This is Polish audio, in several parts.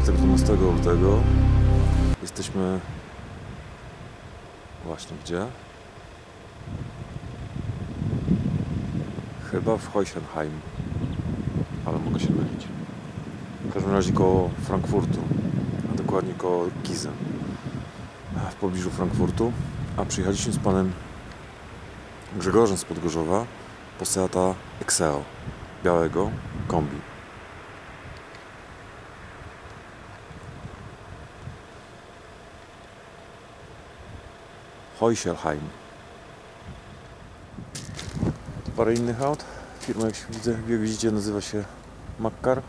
czwartek 12 lutego. Jesteśmy właśnie gdzie? Chyba w Heuchenheim, ale mogę się mylić. W każdym razie koło Frankfurtu, a dokładnie koło Gizy, w pobliżu Frankfurtu. A przyjechaliśmy z panem Grzegorzem z Podgorzowa po Seata Exeo białego kombi. Heuchelheim. Parę innych aut. Firma, jak się widzę, jak widzicie, nazywa się Makkar.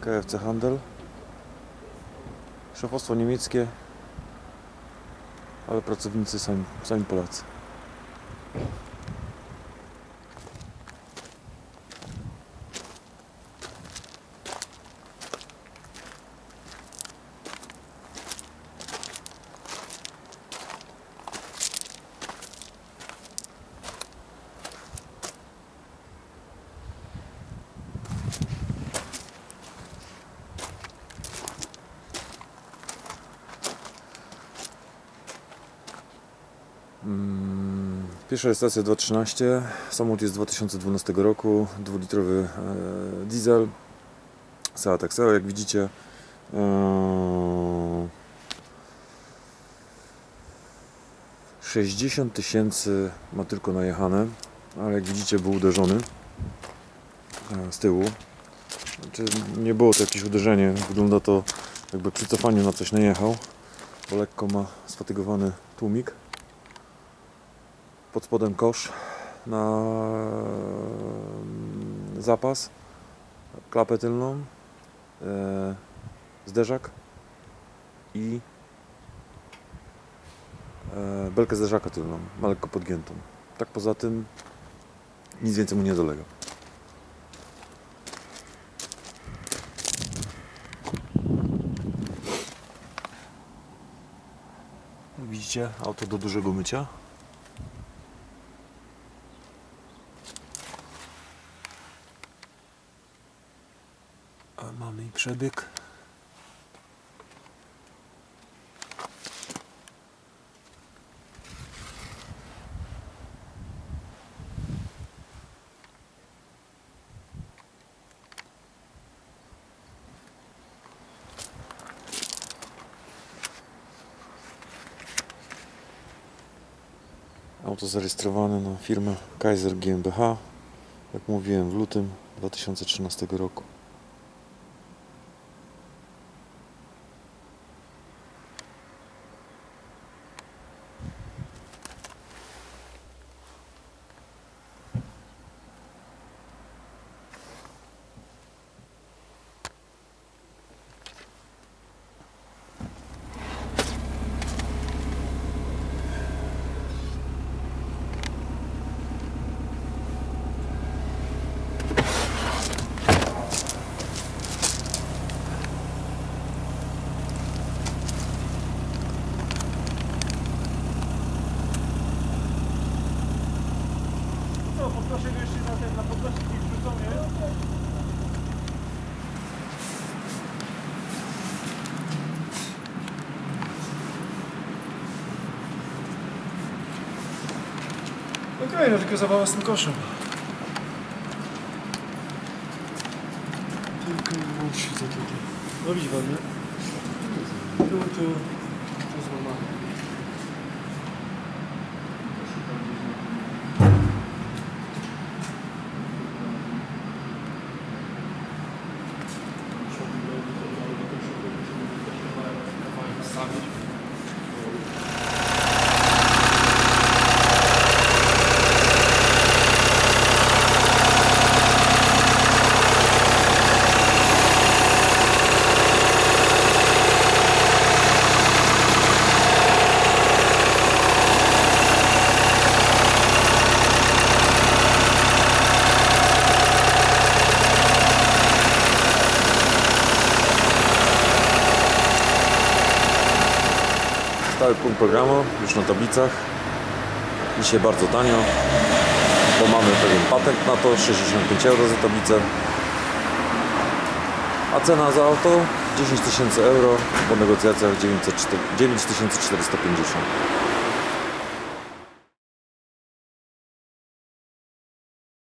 KFC Handel. Szefostwo niemieckie, ale pracownicy sami, sami Polacy. Pierwsza rejestracja 213, samochód jest z 2012 roku, dwulitrowy e, diesel, Seat Axel, jak widzicie. E, 60 tysięcy ma tylko najechane, ale jak widzicie był uderzony e, z tyłu. Znaczy, nie było to jakieś uderzenie, wygląda to jakby przy cofaniu na coś najechał, bo lekko ma sfatygowany tłumik pod spodem kosz na mm, zapas, klapę tylną, e, zderzak i e, belkę zderzaka tylną, lekko podgiętą. Tak poza tym nic więcej mu nie dolega. Widzicie, auto do dużego mycia. A mamy i przebieg. Auto zarejestrowane na firmę Kaiser GmbH, jak mówiłem w lutym 2013 roku. Okej, no tylko zabawa z tym koszem. Tylko i wyłącznie to tutaj. No widzi pan, nie? Tu, tu, tu złamane. Stały punkt programu, już na tablicach. Dzisiaj bardzo tanio, bo mamy pewien patent na to, 65 euro za tablicę. A cena za auto 10 tysięcy euro, po negocjacjach 900 9450.